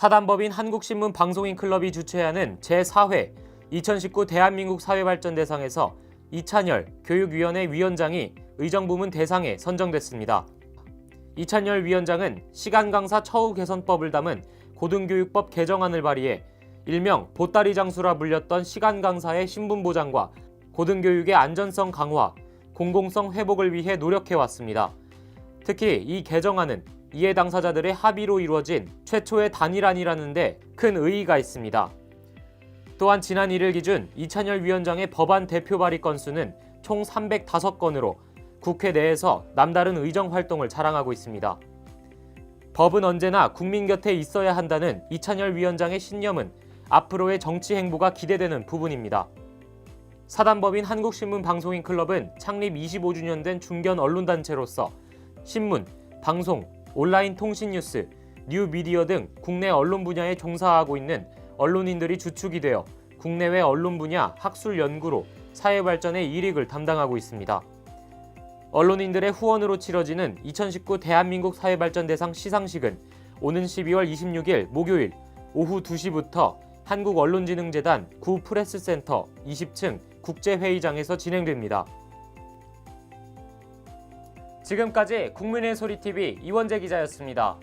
사단법인 한국신문 방송인 클럽이 주최하는 제4회 2019 대한민국 사회발전 대상에서 이찬열 교육위원회 위원장이 의정부문 대상에 선정됐습니다. 이찬열 위원장은 시간 강사 처우 개선법을 담은 고등교육법 개정안을 발의해 일명 보따리 장수라 불렸던 시간 강사의 신분 보장과 고등교육의 안전성 강화, 공공성 회복을 위해 노력해 왔습니다. 특히 이 개정안은 이해 당사자들의 합의로 이루어진 최초의 단일안이라는데 큰 의의가 있습니다. 또한 지난 1일 기준 이찬열 위원장의 법안 대표 발의 건수는 총 305건으로 국회 내에서 남다른 의정 활동을 자랑하고 있습니다. 법은 언제나 국민 곁에 있어야 한다는 이찬열 위원장의 신념은 앞으로의 정치 행보가 기대되는 부분입니다. 사단법인 한국신문 방송인 클럽은 창립 25주년 된 중견 언론단체로서 신문, 방송, 온라인 통신 뉴스, 뉴미디어 등 국내 언론 분야에 종사하고 있는 언론인들이 주축이 되어 국내외 언론 분야 학술 연구로 사회 발전의 일익을 담당하고 있습니다. 언론인들의 후원으로 치러지는 2019 대한민국 사회발전대상 시상식은 오는 12월 26일 목요일 오후 2시부터 한국언론진흥재단 구 프레스센터 20층 국제회의장에서 진행됩니다. 지금까지 국민의 소리TV 이원재 기자였습니다.